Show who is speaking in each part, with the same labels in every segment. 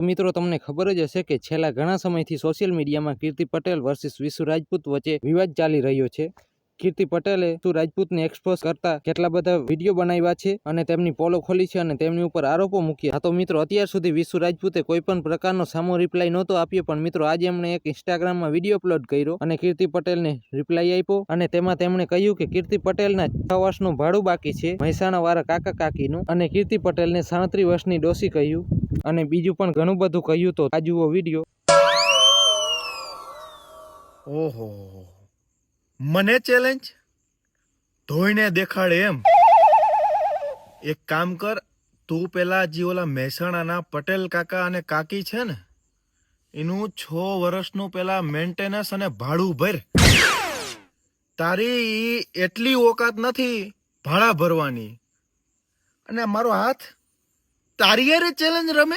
Speaker 1: મિત્રો, તમને ખબર જ હશે કે છેલ્લા ઘણા સમયથી સોશિયલ મીડિયામાં કીર્તિ પટેલ વર્સિસ વિશુ રાજપૂત વચ્ચે વિવાદ ચાલી રહ્યો છે. કીર્તિ પટેલે વિશુ રાજપૂતને એક્સપોઝ કરતા કેટલા બધા વીડિયો બનાવ્યા છે અને તેમની પોલો ખોલી છે અને તેમની ઉપર આરોપો મૂક્યા. તો મિત્રો, અત્યાર સુધી વિશુ રાજપૂતે કોઈ પણ પ્રકારનો સામો રિપ્લાય નહોતો આપ્યો, પણ મિત્રો, આજે એમણે એક ઇન્સ્ટાગ્રામમાં વીડિયો અપલોડ કર્યો અને કીર્તિ પટેલને રિપ્લાય આપ્યો અને તેમાં તેમણે કહ્યું કે કીર્તિ પટેલના છ વર્ષનું ભાડું બાકી છે મહેસાણા વાળા કાકા કાકીનું અને કીર્તિ પટેલને સાડત્રીસ વર્ષની ડોસી કહ્યું. અને બીજું પણ ઘણું બધું કહ્યું તો આ જુઓ વીડિયો.
Speaker 2: ઓહો. મને ચેલેન્જ ધોઈને દેખાડે એમ. એક કામ કર, તું પેલા જે ઓલા મહેસાણાના પટેલ કાકા અને કાકી છે ને, એનું છ વર્ષનું પેલા મેન્ટેનન્સ અને ભાડું ભર. તારી એટલી ઓકાત નથી ભાડા ભરવાની. અને મારો હાથ તારી ચેલેન્જ રમે?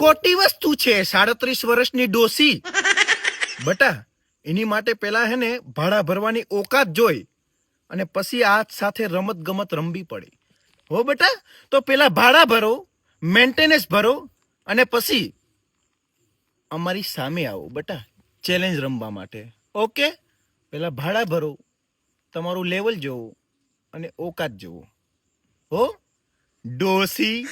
Speaker 2: ખોટી વસ્તુ છે, સાડત્રીસ વર્ષની ડોસી. બટા, એની માટે પેલા હે ને, ભાડા ભરવાની ઓકાત જોઈ અને પછી આ સાથે રમત ગમત રમવી પડે. હો બેટા, તો પેલા ભાડા ભરો મેન્ટેનન્સ ભરો અને પછી અમારી સામે આવો બેટા ચેલેન્જ રમવા માટે. ઓકે? પેલા ભાડા ભરો, તમારું લેવલ જોવો અને ઓકાત જોવો. હો? ડોસી.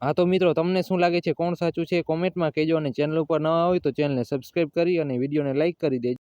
Speaker 1: હા તો મિત્રો, તમને શું લાગે છે? કોણ સાચું છે? કોમેન્ટમાં કહેજો અને ચેનલ ઉપર નવા હોય તો ચેનલને સબસ્ક્રાઈબ કરી અને વિડીયોને લાઇક કરી દેજો.